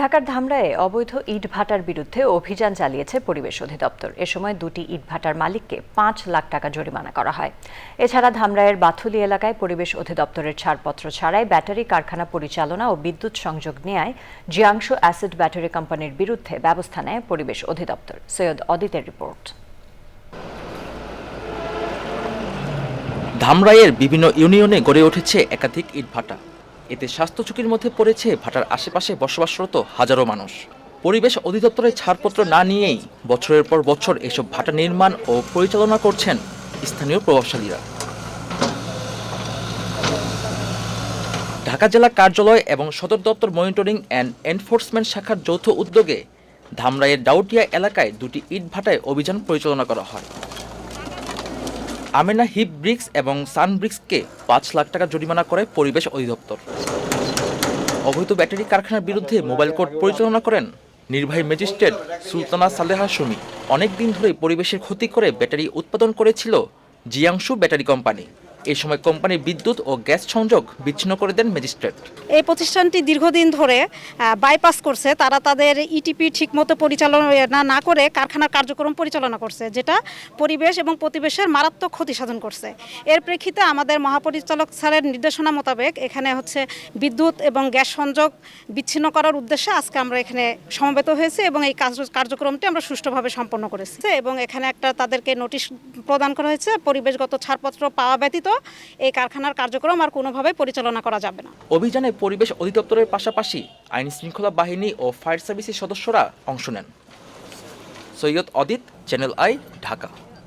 ঢাকার ধামরায়ে অবৈধ ইট ভাটার বিরুদ্ধে অভিযান চালিয়েছে পরিবেশ অধিদপ্তর। এ সময় দুটি ইট ভাটার মালিককে পাঁচ লাখ টাকা জরিমানা করা হয়। এছাড়া ধামরায়ের বাথুলি এলাকায় পরিবেশ অধিদপ্তরের ছাড়পত্র ছাড়াই ব্যাটারি কারখানা পরিচালনা ও বিদ্যুৎ সংযোগ নেয় জিয়াংশ অ্যাসিড ব্যাটারি কোম্পানির বিরুদ্ধে ব্যবস্থা নেয় পরিবেশ অধিদপ্তর। সৈয়দ অদিতের রিপোর্ট। ধামরাইয়ের বিভিন্ন ইউনিয়নে গড়ে উঠেছে একাধিক ইটভাটা এতে স্বাস্থ্য ঝুঁকির মধ্যে পড়েছে ভাটার আশেপাশে বসবাসরত হাজারো মানুষ। পরিবেশ অধিদপ্তরের ছাড়পত্র না নিয়েই বছরের পর বছর এসব ভাটা নির্মাণ ও পরিচালনা করছেন স্থানীয় প্রভাবশালীরা। ঢাকা জেলা কার্যালয় এবং সদর দপ্তর মনিটরিং অ্যান্ড এনফোর্সমেন্ট শাখার যৌথ উদ্যোগে ধামরাইয়ের ডাউটিয়া এলাকায় দুটি ইট ভাটায় অভিযান পরিচালনা করা হয়। আমেনা হিপ ব্রিক্স এবং সান ব্রিক্সকে পাঁচ লাখ টাকা জরিমানা করে পরিবেশ অধিদপ্তর। অবৈধ ব্যাটারি কারখানার বিরুদ্ধে মোবাইল কোর্ট পরিচালনা করেন নির্বাহী ম্যাজিস্ট্রেট সুলতানা সালেহা সুমি অনেক দিন ধরে পরিবেশের ক্ষতি করে ব্যাটারি উৎপাদন করেছিল জিয়াংশু ব্যাটারি কোম্পানি। এই সময় কোম্পানির বিদ্যুৎ ও গ্যাস সংযোগ বিচ্ছিন্ন করে দেন ম্যাজিস্ট্রেট। এই প্রতিষ্ঠানটি দীর্ঘদিন ধরে বাইপাস করছে। তারা তাদের ইটিপি ঠিকমতো পরিচালনা না করে কারখানার কার্যক্রম পরিচালনা করছে, যেটা পরিবেশ এবং প্রতিবেশের মারাত্মক ক্ষতি সাধন করছে। এর প্রেক্ষিতে আমাদের মহাপরিচালক স্যারের নির্দেশনা মোতাবেক এখানে হচ্ছে বিদ্যুৎ এবং গ্যাস সংযোগ বিচ্ছিন্ন করার উদ্দেশ্যে আজকে আমরা এখানে সমবেত হয়েছি এবং এই কার্য- কার্যক্রমটি আমরা সুষ্ঠুভাবে সম্পন্ন করেছি। এবং এখানে একটা তাদেরকে নোটিশ প্রদান করা হয়েছে, পরিবেশগত ছাড়পত্র পাওয়া ব্যতীত এই কারখানার কার্যক্রম আর কোনোভাবে পরিচালনা করা যাবে না। অভিযানে পরিবেশ অধিদপ্তরের পাশাপাশি আইন শৃঙ্খলা বাহিনী ও ফায়ার সার্ভিসের সদস্যরা অংশ নেন। Syed Adit Channel I Dhaka.